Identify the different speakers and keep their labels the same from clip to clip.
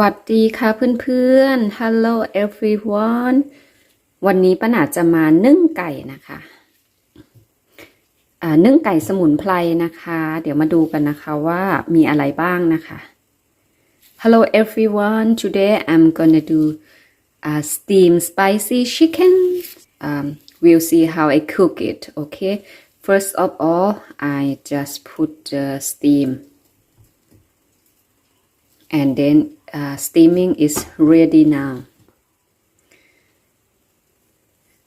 Speaker 1: วัสดีค่ะเพื่อนๆ Hello everyone วันนี้ป้าหนาจะมานึ่งไก่นะคะอ่านึ่งไก่สมุนไพรนะคะ เดี๋ยวมาดูกันนะคะว่ามีอะไรบ้างนะคะ Hello everyone today I'm gonna do uh, steam spicy chicken um, we'll see how I cook it okay first of all I just put the steam and then uh, steaming is ready now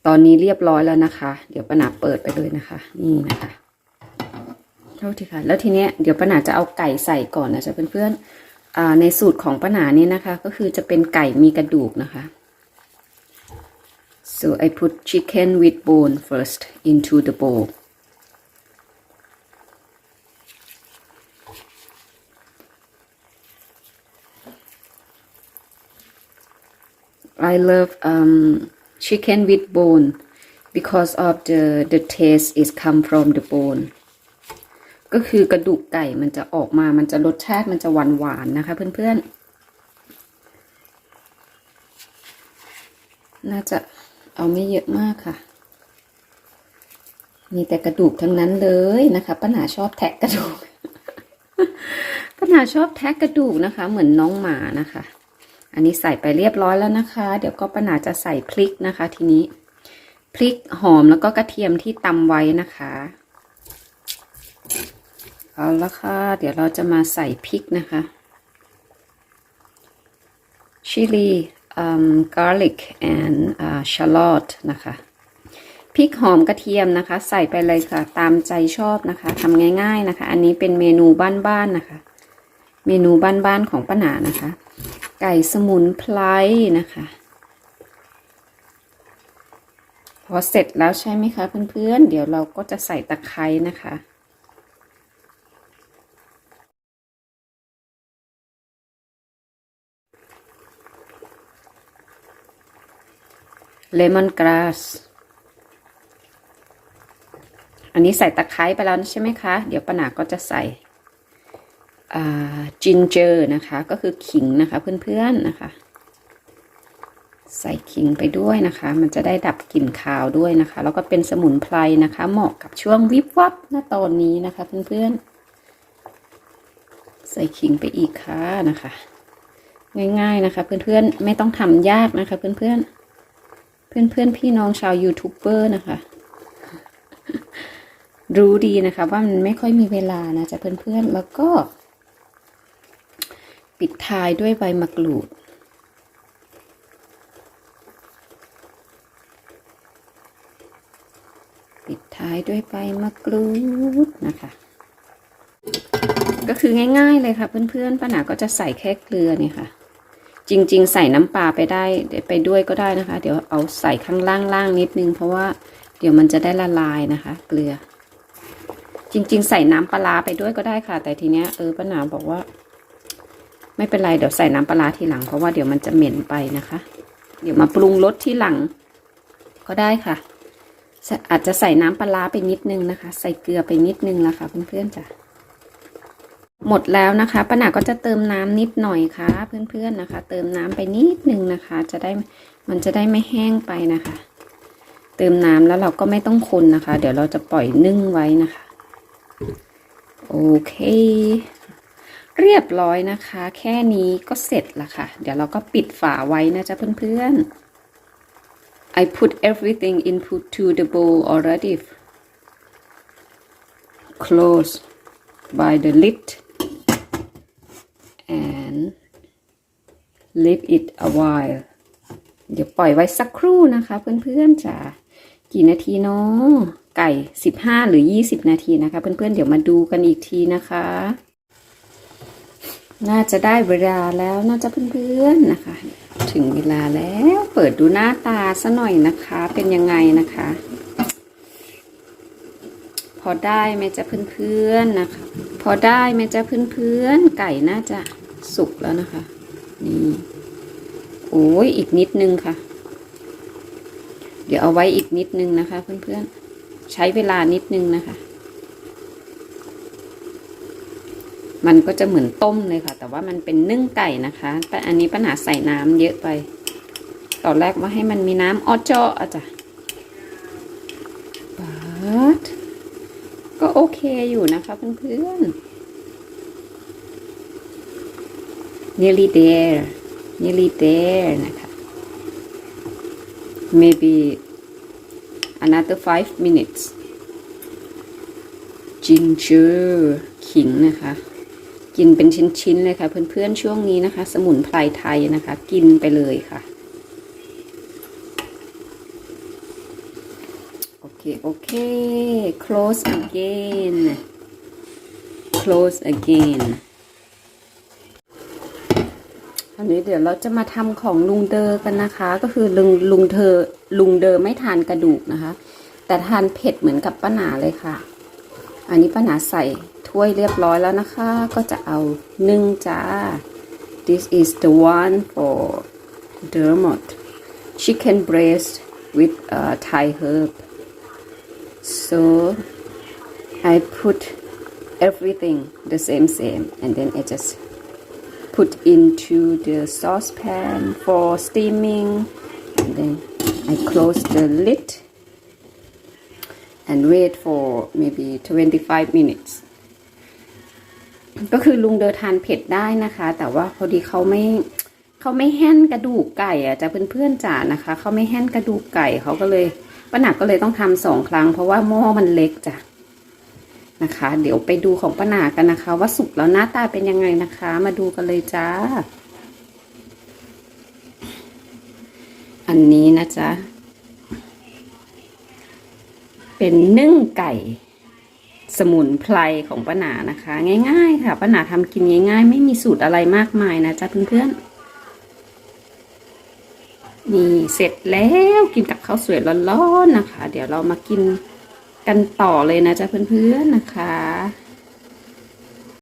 Speaker 1: ตอนนี้เรียบร้อยแล้วนะคะ เดี๋ยวป้าหนาเปิดไปเลยนะคะ นี่นะคะเท่าทีค่ะ แล้วทีเนี้ยเดี๋ยวป้าหนาจะเอาไก่ใส่ก่อนนะจ๊ะเพื่อนๆในสูตรของป้าหนาเนี่ยนะคะ ก็คือจะเป็นไก่มีกระดูกนะคะ so I put chicken with bone first into the bowl I love um, chicken with bone because of the the taste is come from the bone ก็คือกระดูกไก่มันจะออกมา มันจะรสชาติมันจะหวานหวานๆนะคะเพื่อนๆ น่าจะเอาไม่เยอะมากค่ะ มีแต่กระดูกทั้งนั้นเลยนะคะป้าหนาชอบแทะกระดูกป้าหนาชอบแทะกระดูกนะคะ เหมือนน้องหมานะคะ อันนี้ใส่ไปเรียบร้อยแล้วนะคะ เดี๋ยวก็ป้าหนาจะใส่พริกนะคะ ทีนี้พริกหอมแล้วก็กระเทียมที่ตำไว้นะคะเอาละค่ะ เดี๋ยวเราจะมาใส่พริกนะคะชิลี um, garlic and uh, shallot นะคะพริกหอมกระเทียมนะคะ ใส่ไปเลยค่ะ ตามใจชอบนะคะทำง่าย ๆนะคะ อันนี้เป็นเมนูบ้านๆนะคะ เมนูบ้านๆของป้าหนานะคะ ไก่สมุนไพรนะคะ พอเสร็จแล้วใช่ไหมคะเพื่อนๆ เดี๋ยวเราก็จะใส่ตะไคร้นะคะเลมอนกราส อันนี้ใส่ตะไคร้ไปแล้วใช่ไหมคะ เดี๋ยวป้าหนาก็จะใส่ จินเจอร์นะคะ ก็คือขิงนะคะเพื่อนๆนะคะ ใส่ขิงไปด้วยนะคะ มันจะได้ดับกลิ่นคาวด้วยนะคะ แล้วก็เป็นสมุนไพรนะคะ เหมาะกับช่วงวิบวับณตอนนี้นะคะเพื่อนๆ ใส่ขิงไปอีกค่ะนะคะ ง่ายๆนะคะ เพื่อนๆ ไม่ต้องทำยากนะคะ เพื่อนๆ เพื่อนๆ พี่น้องชาวยูทูบเบอร์นะคะรู้ดีนะคะว่ามันไม่ค่อยมีเวลานะจ๊ะเพื่อนๆ แล้วก็ ปิดท้ายด้วยใบมะกรูด ปิดท้ายด้วยใบมะกรูดนะคะ ก็คือง่ายๆเลยค่ะ เพื่อนๆป้าหนาก็จะใส่แค่เกลือเนี่ยค่ะ จริงๆ ใส่น้ำปลาไปได้ไปด้วยก็ได้นะคะ เดี๋ยวเอาใส่ข้างล่างๆนิดนึง เพราะว่าเดี๋ยวมันจะได้ละลายนะคะ เกลือ จริง ๆ ใส่น้ำปลาไปด้วยก็ได้ค่ะ แต่ทีเนี้ยเออป้าหนาบอกว่า ไม่เป็นไรเดี๋ยวใส่น้ำปลาทีหลังเพราะว่าเดี๋ยวมันจะเหม็นไปนะคะ เดี๋ยวมาปรุงรสที่หลัง ก็ได้ค่ะ อาจจะใส่น้ำปลาไปนิดนึงนะคะ ใส่เกลือไปนิดนึงละค่ะเพื่อนๆจ้ะหมดแล้วนะคะป้าหนาก็จะเติมน้ำนิดหน่อยค่ะ เพื่อนๆนะคะ เติมน้ำไปนิดนึงนะคะ จะได้มันจะได้ไม่แห้งไปนะคะ เติมน้ำแล้วเราก็ไม่ต้องคนนะคะ เดี๋ยวเราจะปล่อยนึ่งไว้นะคะ โอเค เรียบร้อยนะคะ แค่นี้ก็เสร็จละค่ะ เดี๋ยวเราก็ปิดฝาไว้นะจ๊ะเพื่อนๆ I put everything into to the bowl already close by the lid and leave it a while เดี๋ยวปล่อยไว้สักครู่นะคะ เพื่อนๆจ้ะกี่นาทีเนาะไก่ 15 หรือ 20 นาทีนะคะ เพื่อนๆเดี๋ยวมาดูกันอีกทีนะคะ น่าจะได้เวลาแล้วน่าจะเพื่อนๆนะคะ ถึงเวลาแล้วเปิดดูหน้าตาซะหน่อยนะคะ เป็นยังไงนะคะ พอได้ไหมจ๊ะเพื่อนๆนะคะ พอได้ไหมจ๊ะเพื่อนๆไก่น่าจะสุกแล้วนะคะ นี่โอ้ยอีกนิดนึงค่ะ เดี๋ยวเอาไว้อีกนิดนึงนะคะ เพื่อนๆใช้เวลานิดนึงนะคะ มันก็จะเหมือนต้มเลยค่ะ แต่ว่ามันเป็นนึ่งไก่นะคะ แต่อันนี้ปัญหาใส่น้ำเยอะไปตอนแรกว่าให้มันมีน้ำออเจาะอะจ้ะ but ก็โอเคอยู่นะคะเพื่อนๆ nearly there nearly there นะคะ maybe another five minutes ginger ขิงนะคะ กินเป็นชิ้นๆเลยค่ะ เพื่อนๆช่วงนี้นะคะ สมุนไพรไทยนะคะ กินไปเลยค่ะ โอเค โอเค close again close again อันนี้เดี๋ยวเราจะมาทำของลุงเดอกันนะคะ ก็คือลุงลุงเธอลุงเดอไม่ทานกระดูกนะคะ แต่ทานเผ็ดเหมือนกับป้าหนาเลยค่ะ อันนี้ป้าหนาใส่ถ้วยเรียบร้อยแล้วนะคะ ก็จะเอานึ่งจ้า this is the one for Dermot chicken breast with uh, Thai herb so I put everything the same same and then I just put into the saucepan for steaming and then I close the lid and wait for maybe 25 minutes ก็คือลุงเดอทานเผ็ดได้นะคะ แต่ว่าพอดีเขาไม่เขาไม่แห้นกระดูกไก่อะจะเพื่อนๆจ๋านะคะเขาไม่แห้นกระดูกไก่เขาก็เลยป้าหนักก็เลยต้องทำสองครั้ง เพราะว่าหม้อมันเล็กจ้ะนะคะ เดี๋ยวไปดูของป้าหนากันนะคะ ว่าสุกแล้วหน้าตาเป็นยังไงนะคะ มาดูกันเลยจ้า อันนี้นะจ๊ะ เป็นนึ่งไก่สมุนไพรของป้าหนานะคะ ง่ายๆ ค่ะป้าหนาทำกินง่าย ๆ ไม่มีสูตรอะไรมากมายนะจ๊ะเพื่อนๆนี่เสร็จแล้วกินกับข้าวสวยร้อนๆนะคะ เดี๋ยวเรามากินกันต่อเลยนะจ๊ะเพื่อนๆนะคะ